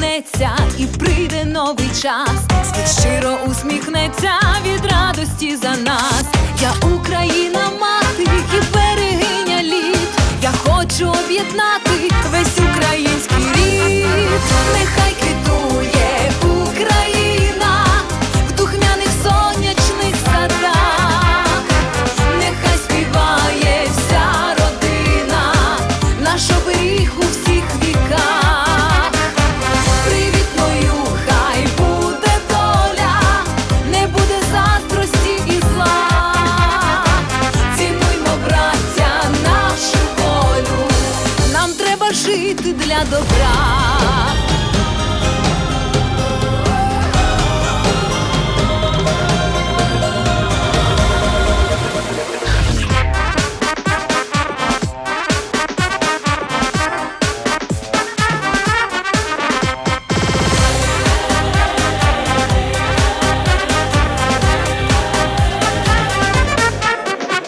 минеться і прийде новий час. Світ щиро усміхнеться від радості за нас. Я Україна, мати і берегиня літ. Я хочу об'єднати весь жити для добра.